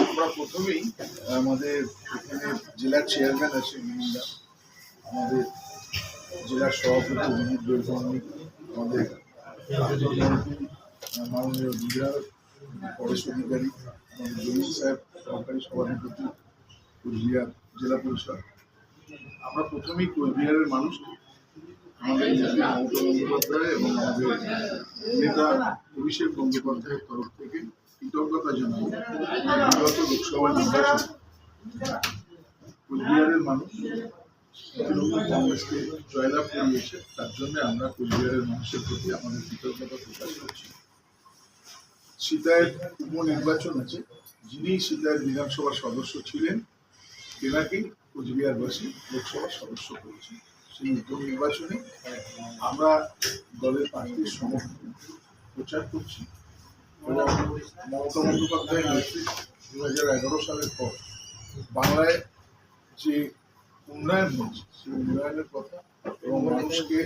আমরা প্রথমেই, আমাদের এখানে জেলার চেয়ারম্যান আছে মিনিদা আমাদের জেলার সভাপতি বেলভৌমিক আমাদের মাননীয় বিধায়ক, পরেশ অধিকারী, আমাদের জমির সাহেব সরকারি সভাধিপতি কোচবিহার জেলা পরিষদ। আমরা প্রথমেই কোচবিহারের মানুষকে, আমাদের মমতা বন্দ্যোপাধ্যায় এবং আমাদের নেতা অভিষেক বন্দ্যোপাধ্যায়ের তরফ থেকে কৃতজ্ঞতা বিগত লোকসভা নির্বাচন, কোচবিহারের মানুষ, তৃণমূল কংগ্রেসকে জয়লাভ করিয়েছে, তার জন্য আমরা মানুষের প্রতি আমাদের কৃতজ্ঞতা প্রকাশ করছি। সীতায়ের উপনির্বাচন আছে, যিনি সীতায়ের বিধানসভার সদস্য ছিলেন তেনাকেই কোচবিহারবাসী লোকসভার সদস্য করেছেন। সেই উপনির্বাচনে আমরা দলের প্রার্থীর সমর্থন প্রচার করছি। মমতা বন্দ্যোপাধ্যায়ের নেতৃত্বে দু হাজার এগারো সালের পর বাংলায় যে উন্নয়ন হয়েছে সেই উন্নয়নের কথা এবং মানুষকে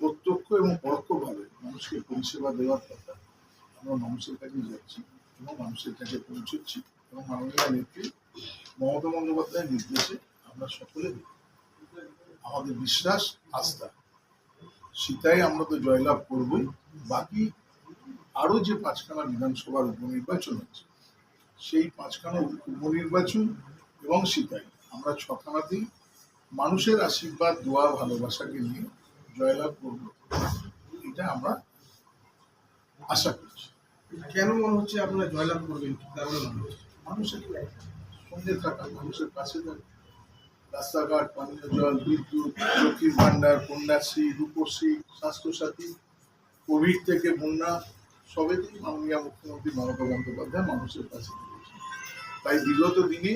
প্রত্যক্ষ এবং পরোক্ষভাবে মানুষকে পরিষেবা দেওয়ার কথা আমরা মানুষের কাছে যাচ্ছি এবং মানুষের কাছে পৌঁছচ্ছি এবং মাননীয় নেত্রী মমতা বন্দ্যোপাধ্যায়ের নির্দেশে আমরা সকলে আমাদের বিশ্বাস, আস্থা সীতায় আমরা তো জয়লাভ করবই। বাকি আরও যে পাঁচখানা বিধানসভার উপনির্বাচন আছে সেই পাঁচখানা উপনির্বাচন এবং সীতাই আমরা ছখানাতেই মানুষের আশীর্বাদ দোয়া ভালোবাসাকে নিয়ে জয়লাভ করব। এটা আমরা আশা করছি। কেন মনে হচ্ছে আপনারা জয়লাভ করবেন কারণে মনে হচ্ছে? মানুষের সঙ্গে থাকা মানুষের কাছে থাকা। রাস্তাঘাট পানীয় জল বিদ্যুৎ লক্ষ্মীর ভাণ্ডার কন্যাশ্রী রূপশ্রী স্বাস্থ্যসাথী কোভিড থেকে বন্যা সবেতেই মাননীয় মুখ্যমন্ত্রী মমতা বন্দ্যোপাধ্যায় মানুষের পাশে থেকেছে তাই বিগত দিনে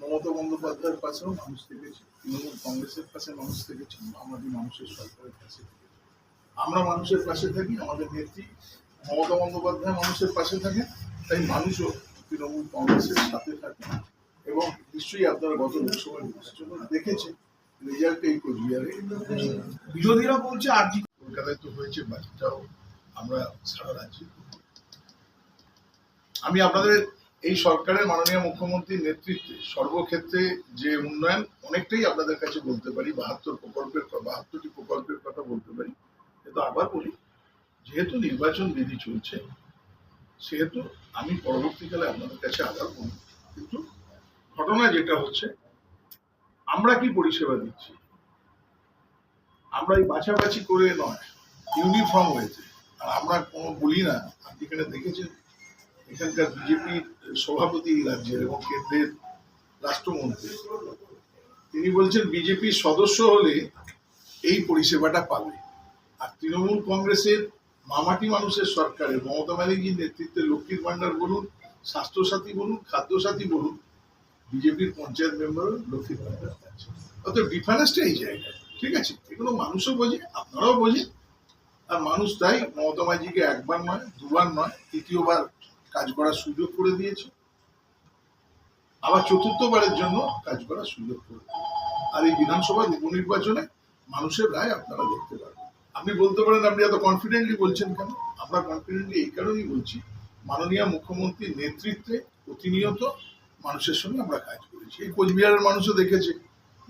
মমতা বন্দ্যোপাধ্যায়ের পাশেও মানুষ থেকেছে তৃণমূল কংগ্রেসের পাশে মানুষ থেকেছে আমাদের মানুষের সরকারের কাছে আমরা মানুষের পাশে থাকি আমাদের নেত্রী মমতা বন্দ্যোপাধ্যায় মানুষের পাশে থাকে তাই মানুষও তৃণমূল কংগ্রেসের সাথে থাকে। এবং নিশ্চয়ই আপনারা গত লোকসভা নির্বাচনে দেখেছেন রেজাল্ট এই কোচবিহারে বিরোধীরা বলছে আর কলকাতায় তো হয়েছে বাকিটাও আমরা সারা রাজ্যে। আমি আপনাদের এই সরকারের মাননীয় মুখ্যমন্ত্রীর নেতৃত্বে সর্বক্ষেত্রে যে উন্নয়ন, অনেকটাই আপনাদের কাছে বলতে পারি, বাহাত্তর প্রকল্পের বাহাত্তরটি প্রকল্পের কথা বলতে পারি। কিন্তু আবার বলি, যেহেতু নির্বাচন বিধি চলছে, সেহেতু আমি পরবর্তীকালে আপনাদের কাছে আবার বলব। কিন্তু ঘটনা যেটা হচ্ছে, আমরা কি পরিষেবা দিচ্ছি? আমরা এই বাছাবাছি করে নয়, ইউনিফর্ম হয়েছে। আমরা কোনো বলি না। আপনি এখানে দেখেছেন? এখানকার বিজেপির সভাপতি রাজ্যের এবং কেন্দ্রের রাষ্ট্রমন্ত্রী। তিনি বলছেন বিজেপির সদস্য হলে এই পরিষেবাটা পাবে। আর তৃণমূল কংগ্রেসের মামাটি মানুষের সরকারে, মমতা ব্যানার্জির নেতৃত্বে লক্ষ্মীর ভান্ডার বলুন, স্বাস্থ্যসাথী বলুন, খাদ্যসাথী বলুন বিজেপির পঞ্চায়েত মেম্বারও লক্ষ্মীর আছে অত ডিফারেন্সটা এই জায়গায়। ঠিক আছে? এগুলো মানুষও বোঝে, আপনারাও বোঝেন। আর মানুষ তাই মমতা ব্যানার্জিকে একবার নয়, দুবার নয়, তৃতীয়বার কাজ করার সুযোগ করে দিয়েছে। আবার চতুর্থবারের জন্য কাজ করার সুযোগ করে। আর এই বিধানসভার উপনির্বাচনে মানুষের রায় আপনারা দেখতে পাবেন। আপনি বলতে পারেন, আপনি এত কনফিডেন্টলি বলছেন কেন? আমরা কনফিডেন্টলি এই কারণেই বলছি, মাননীয় মুখ্যমন্ত্রীর নেতৃত্বে প্রতিনিয়ত মানুষের সঙ্গে আমরা কাজ করেছি। এই কোচবিহারের মানুষও দেখেছে,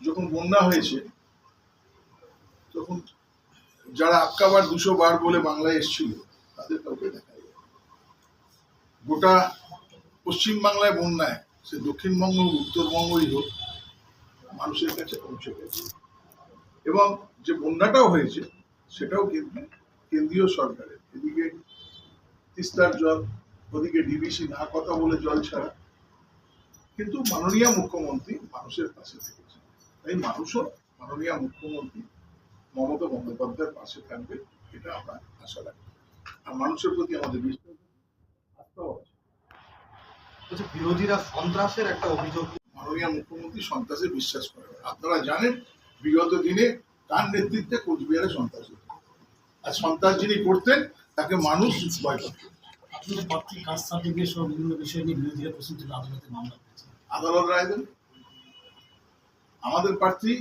যখন বন্যা হয়েছে, তখন যারা আক্কাবার দুশো বার বলে বাংলায় এসেছিল, তাদের কাউকে দেখা যায় গোটা পশ্চিম বাংলায় বন্যায়, সে দক্ষিণবঙ্গ, উত্তরবঙ্গই হোক, মানুষের কাছে পৌঁছে গেছে। এবং যে বন্যাটাও হয়েছে, সেটাও কিন্তু কেন্দ্রীয় সরকারের। এদিকে তিস্তার জল, ওদিকে ডিবিসি না কথা বলে জল ছাড়া, কিন্তু মাননীয় মুখ্যমন্ত্রী মানুষের পাশে থেকেছে তাই মানুষও মাননীয় মুখ্যমন্ত্রী মমতা বন্দ্যোপাধ্যায়ের পাশে থাকবে এটা আমরা আশা রাখি। আর মানুষের প্রতি আমাদের বিশ্বাস আস্থাও আছে। বলছে বিরোধীরা সন্ত্রাসের একটা অভিযোগ মাননীয় মুখ্যমন্ত্রী সন্ত্রাসে বিশ্বাস করেন। আপনারা জানেন বিগত দিনে তার নেতৃত্বে কোচবিহারে সন্ত্রাস হতো? আর সন্ত্রাস যিনি করতেন তাকে মানুষ ভয় করত। আপনাদের কাস্ট সার্টিফিকেট সহ বিভিন্ন বিষয় নিয়ে বিরোধীরা প্রশ্ন তুলে আদালতে মামলা আদালত রায় দেন। আমাদের প্রার্থী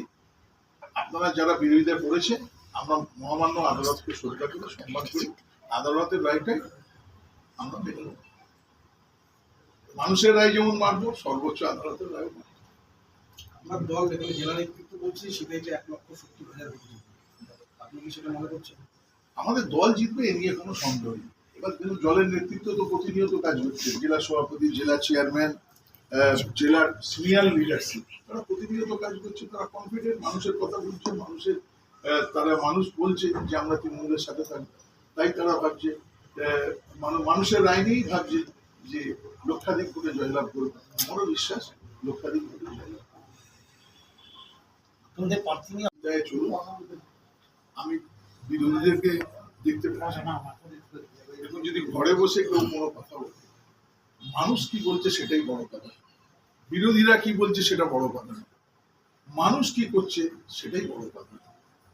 আপনারা যারা বিরোধীরা করেছে আমরা মহামান্য আদালতকে শ্রদ্ধা করি সম্মান করি। আদালতের রায়টাই আমরা মেনে নেব। মানুষের রায় যেমন মানব সর্বোচ্চ আদালতের রায় মানব। আপনার দল এখানে জেলা নেতৃত্ব বলছে সিবিআইতে এক লক্ষ সত্তর হাজার আপনি কি সেটা মনে করছেন? আমাদের দল জিতবে এ নিয়ে কোনো সন্দেহ নেই। এবার কিন্তু দলের নেতৃত্ব তো প্রতিনিয়ত কাজ করছে। জেলা সভাপতি জেলা চেয়ারম্যান জেলার সিনিয়র লিডারশিপ তারা প্রতিনিয়ত কাজ করছে তারা কনফিডেন্ট মানুষের কথা বলছে মানুষের তারা মানুষ বলছে যে আমরা তৃণমূলের সাথে থাকব তাই তারা ভাবছে মানু- মানুষের রায় নিয়েই ভাবছে যে লক্ষাধিক করে জয়লাভ করবে আমারও বিশ্বাস লক্ষাধিক করে জয়লাভ করবে। প্রার্থী নিয়ে চলুন আমি বিরোধীদেরকে দেখতে পাচ্ছি এখন যদি ঘরে বসে কেউ কোনো কথা বলে মানুষ কি বলছে সেটাই বড় কথা। বিরোধীরা কি বলছে সেটা বড় কথা মানুষ কি করছে সেটাই বড় কথা।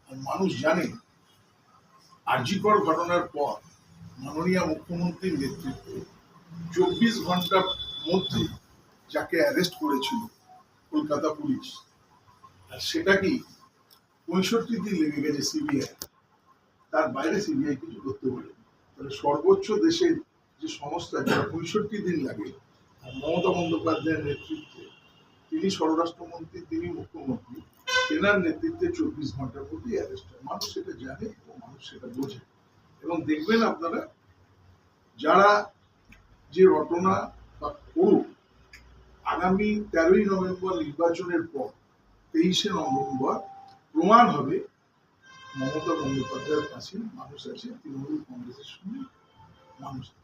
আর মানুষ জানে আর্যিকর ঘটনার পর মাননীয় মুখ্যমন্ত্রীর নেতৃত্বে চব্বিশ ঘণ্টার মধ্যে যাকে অ্যারেস্ট করেছিল কলকাতা পুলিশ, আর সেটা কি পঁয়ষট্টি দিন লেগে গেছে সিবিআই তার বাইরে সিবিআই কিছু করতে পারে সর্বোচ্চ দেশের যে সংস্থা যারা পঁয়ষট্টি দিন লাগে মমতা বন্দ্যোপাধ্যায়ের নেতৃত্বে, তিনি স্বরাষ্ট্রমন্ত্রী, তিনি মুখ্যমন্ত্রী, তেনার নেতৃত্বে চব্বিশ ঘণ্টার মধ্যে অ্যারেস্ট হয় মানুষ সেটা জানে এবং মানুষ সেটা বোঝে। এবং দেখবেন আপনারা, যারা যে রটনা বা করুক, আগামী তেরোই নভেম্বর নির্বাচনের পর তেইশে নভেম্বর প্রমাণ হবে, মমতা বন্দ্যোপাধ্যায়ের কাছে মানুষ আছে, তৃণমূল কংগ্রেসের সঙ্গে মানুষ আছে।